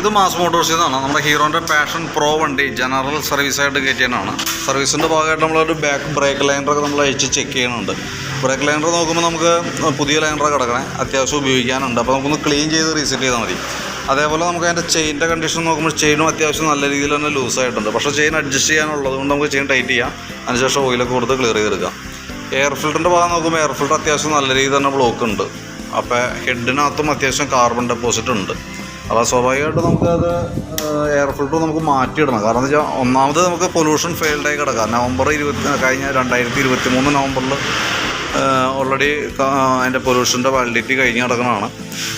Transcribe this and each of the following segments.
ഇത് മാസ് മോട്ടോഴ്സിൽ നിന്നാണ് നമ്മുടെ ഹീറോന്റെ പാഷൻ പ്രോ വണ്ടി ജനറൽ സർവീസായിട്ട് കയറ്റിയതാണ്. സർവീസിന്റെ ഭാഗമായിട്ട് നമ്മളൊരു ബാക്ക് ബ്രേക്ക് ലൈനറൊക്കെ നമ്മൾ അയച്ച് ചെക്ക് ചെയ്യുന്നുണ്ട്. ബ്രേക്ക് ലൈനർ നോക്കുമ്പോൾ നമുക്ക് പുതിയ ലൈനറൊക്കെ കിടക്കണേ. അത്യാവശ്യം ഉപയോഗിക്കാനുണ്ട്. അപ്പോൾ നമുക്കൊന്ന് ക്ലീൻ ചെയ്ത് റീസെറ്റ് ചെയ്താൽ മതി. അതേപോലെ നമുക്ക് അതിന്റെ ചെയിന്റെ കണ്ടീഷൻ നോക്കുമ്പോൾ ചെയിനും അത്യാവശ്യം നല്ല രീതിയിൽ തന്നെ ലൂസായിട്ടുണ്ട് പക്ഷേ ചെയിൻ അഡ്ജസ്റ്റ് ചെയ്യാനുള്ളത് കൊണ്ട് നമുക്ക് ചെയിൻ ടൈറ്റ് ചെയ്യാം. അതിനുശേഷം ഓയിലൊക്കെ കൊടുത്ത് ക്ലിയർ ചെയ്തെടുക്കാം. എയർ ഫിൽറ്ററിന്റെ ഭാഗം നോക്കുമ്പോൾ എയർ ഫിൽറ്റർ അത്യാവശ്യം നല്ല രീതിയിൽ തന്നെ ബ്ലോക്ക് ഉണ്ട്. അപ്പോൾ ഹെഡിനകത്തും അത്യാവശ്യം കാർബൺ ഡെപ്പോസിറ്റ് ഉണ്ട്. അപ്പോൾ സ്വാഭാവികമായിട്ടും നമുക്കത് എയർ ഫിൽട്ടർ നമുക്ക് മാറ്റിയിടണം. കാരണം എന്താ വെച്ചാൽ ഒന്നാമത് നമുക്ക് പൊല്യൂഷൻ ഫെയിൽഡായി കിടക്കാം. നവംബർ ഇരുപത്തി കഴിഞ്ഞ രണ്ടായിരത്തി ഇരുപത്തി മൂന്ന് നവംബറിൽ ഓൾറെഡി അതിന്റെ പൊല്യൂഷന്റെ വാലിഡിറ്റി കഴിഞ്ഞ് കിടക്കണതാണ്.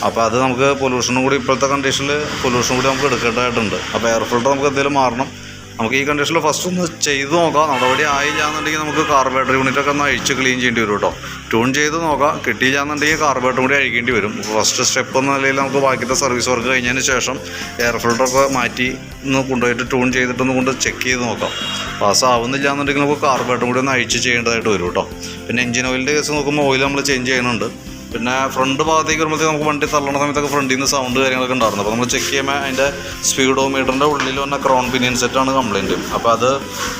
അപ്പോൾ അത് നമുക്ക് പൊല്യൂഷനും കൂടി ഇപ്പോഴത്തെ കണ്ടീഷനിൽ പൊല്യൂഷനും കൂടി നമുക്ക് എടുക്കേണ്ടതായിട്ടുണ്ട്. അപ്പോൾ എയർ ഫിൽട്ടർ നമുക്ക് എന്തെങ്കിലും മാറണം. നമുക്ക് ഈ കണ്ടീഷനിൽ ഫസ്റ്റ് ഒന്ന് ചെയ്ത് നോക്കാം. നടപടി ആയില്ല എന്നുണ്ടെങ്കിൽ നമുക്ക് കാർബേറ്റർ യൂണിറ്റ് ഒക്കെ ഒന്ന് അഴിച്ച് ക്ലീൻ ചെയ്യേണ്ടി വരും കേട്ടോ. ട്യൂൺ ചെയ്ത് നോക്കാം. കിട്ടിയില്ല എന്നുണ്ടെങ്കിൽ കാർബേറ്റർ കൂടി അഴിക്കേണ്ടി വരും. ഫസ്റ്റ് സ്റ്റെപ്പ് എന്ന നിലയിൽ നമുക്ക് ബാക്കിയുടെ സർവീസ് വർക്ക് കഴിഞ്ഞതിന് ശേഷം എയർ ഫിൽട്ടറൊക്കെ മാറ്റി ഒന്ന് കൊണ്ടുപോയിട്ട് ട്യൂൺ ചെയ്തിട്ടൊന്ന് കൊണ്ട് ചെക്ക് ചെയ്ത് നോക്കാം. പാസ് ആവുന്നില്ല എന്നുണ്ടെങ്കിൽ നമുക്ക് കാർബേറ്റർ കൂടി ഒന്ന് അഴിച്ച് ചെയ്യേണ്ടതായിട്ട് വരും കേട്ടോ. പിന്നെ എഞ്ചിൻ ഓയിലിന്റെ കേസ് നോക്കുമ്പോൾ ഓയിൽ നമ്മൾ ചേഞ്ച് ചെയ്യുന്നുണ്ട്. പിന്നെ ഫ്രണ്ട് ഭാഗത്തേക്ക് വരുമ്പോഴത്തേക്ക് നമുക്ക് വണ്ടി തള്ളണ സമയത്തൊക്കെ ഫ്രണ്ടിൽ നിന്ന് സൗണ്ട് കാര്യങ്ങളൊക്കെ ഉണ്ടായിരുന്നു. അപ്പോൾ നമ്മൾ ചെക്ക് ചെയ്യുമ്പോൾ അതിന്റെ സ്പീഡോമീറ്ററിന്റെ ഉള്ളിൽ വന്ന ക്രോൺ പിനിയൻ സെറ്റാണ് കംപ്ലയിന്റ് അപ്പോൾ അത്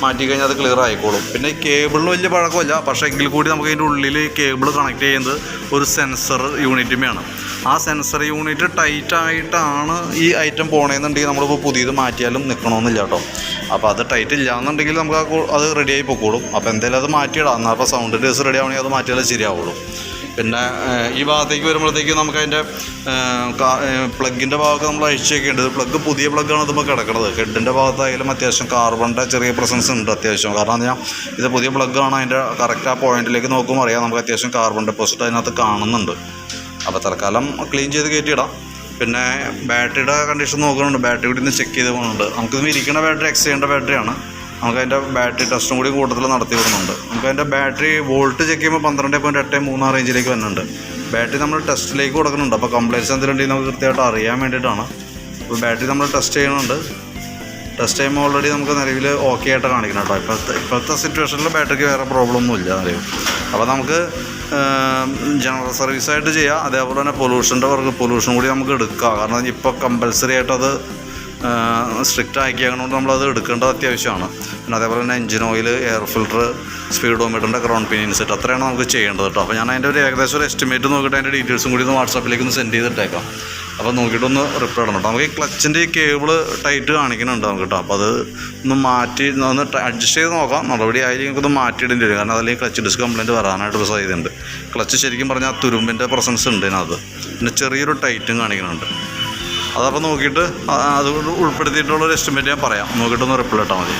മാറ്റി കഴിഞ്ഞാൽ അത് ക്ലിയർ ആയിക്കോളും. പിന്നെ കേബിളിന് വലിയ പഴക്കമില്ല പക്ഷേ എങ്കിൽ കൂടി നമുക്ക് അതിന്റെ ഉള്ളിൽ കേബിൾ കണക്ട് ചെയ്യുന്നത് ഒരു സെൻസർ യൂണിറ്റുമെയാണ് ആ സെൻസർ യൂണിറ്റ് ടൈറ്റ് ആയിട്ടാണ് ഈ ഐറ്റം പോണേന്നുണ്ടെങ്കിൽ നമ്മളിപ്പോൾ പുതിയത് മാറ്റിയാലും നിൽക്കണമെന്നില്ല കേട്ടോ. അപ്പോൾ അത് ടൈറ്റ് ഇല്ല എന്നുണ്ടെങ്കിൽ നമുക്ക് അത് റെഡിയായി പൊക്കോളും. അപ്പോൾ എന്തായാലും അത് മാറ്റിയിടാം. എന്നാൽ അപ്പോൾ സൗണ്ട് ഡേസ് റെഡി ആവണമെങ്കിൽ അത് മാറ്റിയാലേ ശരിയാവുള്ളൂ. പിന്നെ ഈ ഭാഗത്തേക്ക് വരുമ്പോഴത്തേക്ക് നമുക്ക് അതിന്റെ പ്ലഗിന്റെ ഭാഗമൊക്കെ നമ്മൾ അഴിച്ചു വെക്കേണ്ടത് പ്ലഗ് പുതിയ പ്ലഗ്ഗാണ് ഇതിപ്പോൾ കിടക്കുന്നത് ഹെഡിന്റെ ഭാഗത്തായാലും അത്യാവശ്യം കാർബണിന്റെ ചെറിയ പ്രസൻസ് ഉണ്ട് അത്യാവശ്യം. കാരണം എന്താ ഇത് പുതിയ പ്ലഗ്ഗാണ് അതിന്റെ കറക്റ്റ് ആ പോയിന്റിലേക്ക് നോക്കുമ്പോൾ അറിയാം. നമുക്ക് അത്യാവശ്യം കാർബൺ ഡെപ്പോസിറ്റ് അതിനകത്ത് കാണുന്നുണ്ട്. അപ്പോൾ തൽക്കാലം ക്ലീൻ ചെയ്ത് കയറ്റിയിടാം പിന്നെ ബാറ്ററിയുടെ കണ്ടീഷൻ നോക്കുന്നുണ്ട്. ബാറ്ററി കൂടി ഒന്ന് ചെക്ക് ചെയ്ത് പോകുന്നുണ്ട് നമുക്കിത് ഇരിക്കുന്ന ബാറ്ററി എക്സ് ചെയ്യേണ്ട ബാറ്ററിയാണ് നമുക്ക് അതിന്റെ ബാറ്ററി ടെസ്റ്റും കൂടി കൂടുതൽ നടത്തി വരുന്നുണ്ട്. നമുക്ക് അതിന്റെ ബാറ്ററി വോൾട്ട് ചെക്ക് ചെയ്യുമ്പോൾ പന്ത്രണ്ട് പോയിന്റ് എട്ട് മൂന്നാം റേഞ്ചിലേക്ക് വരുന്നുണ്ട്. ബാറ്ററി നമ്മൾ ടെസ്റ്റിലേക്ക് കൊടുക്കുന്നുണ്ട്. അപ്പോൾ കംപ്ലൈൻസ് എന്തെങ്കിലും നമുക്ക് കൃത്യമായിട്ട് അറിയാൻ വേണ്ടിയിട്ടാണ്. അപ്പോൾ ബാറ്ററി നമ്മൾ ടെസ്റ്റ് ചെയ്യുന്നുണ്ട്. ടെസ്റ്റ് ചെയ്യുമ്പോൾ ഓൾറെഡി നമുക്ക് നിലവിൽ ഓക്കെ ആയിട്ട് കാണിക്കണം കേട്ടോ. ഇപ്പോഴത്തെ ഇപ്പോഴത്തെ സിറ്റുവേഷനിൽ ബാറ്ററിക്ക് വേറെ പ്രോബ്ലം ഒന്നും ഇല്ല നിലവിൽ അപ്പോൾ നമുക്ക് ജനറൽ സർവീസായിട്ട് ചെയ്യാം. അതേപോലെ തന്നെ പൊല്യൂഷന്റെ വർക്ക് പൊല്യൂഷൻ കൂടി നമുക്ക് എടുക്കാം. കാരണം ഇപ്പോൾ കമ്പൽസറി ആയിട്ട് അത് സ്ട്രിക്റ്റ് ആക്കിയതുകൊണ്ട് നമ്മളത് എടുക്കേണ്ടത് അത്യാവശ്യമാണ്. പിന്നെ അതേപോലെ തന്നെ എഞ്ചിൻ ഓയിൽ എയർ ഫിൽറ്റർ സ്പീഡോമീറ്ററിന്റെ ക്രൗൺ പിനിയൻ സെറ്റ് അത്രയാണ് നമുക്ക് ചെയ്യേണ്ടത് കേട്ടോ അപ്പോൾ ഞാൻ അതിന്റെ ഒരു ഏകദേശം ഒരു എസ്റ്റിമേറ്റ് നോക്കിയിട്ട് അതിന്റെ ഡീറ്റെയിൽസും കൂടി ഒന്ന് വാട്സാപ്പിലേക്ക് ഒന്ന് സെൻഡ് ചെയ്തിട്ടേക്കാം. അപ്പോൾ നോക്കിയിട്ടൊന്ന് റിപ്ലൈ ഇടണം കേട്ടോ നമുക്ക് ഈ ക്ലച്ചിന്റെ ഈ കേബിൾ ടൈറ്റ് കാണിക്കുന്നുണ്ട് നമുക്ക് കേട്ടോ അപ്പോൾ അത് ഒന്ന് മാറ്റി ഒന്ന് അഡ്ജസ്റ്റ് ചെയ്ത് നോക്കാം. നടപടി ആയിരിക്കും നമുക്കൊന്ന് മാറ്റിയിടേണ്ടി വരും. കാരണം അതല്ലെങ്കിൽ ക്ലച്ച് ഡിസ്ക് കംപ്ലയിന്റ് വരാനായിട്ട് സാധ്യതയുണ്ട്. ക്ലച്ച് ശരിക്കും പറഞ്ഞാൽ തുരുമ്പിന്റെ പ്രസൻസ് ഉണ്ട് ഇതിനകത്ത്. പിന്നെ ചെറിയൊരു ടൈറ്റും കാണിക്കുന്നുണ്ട്. അതപ്പോൾ നോക്കിയിട്ട് അത് ഉൾപ്പെടുത്തിയിട്ടുള്ള ഒരു എസ്റ്റിമേറ്റ് ഞാൻ പറയാം. നോക്കിയിട്ടൊന്ന് റിപ്ലൈ ഇട്ടാൽ മതി.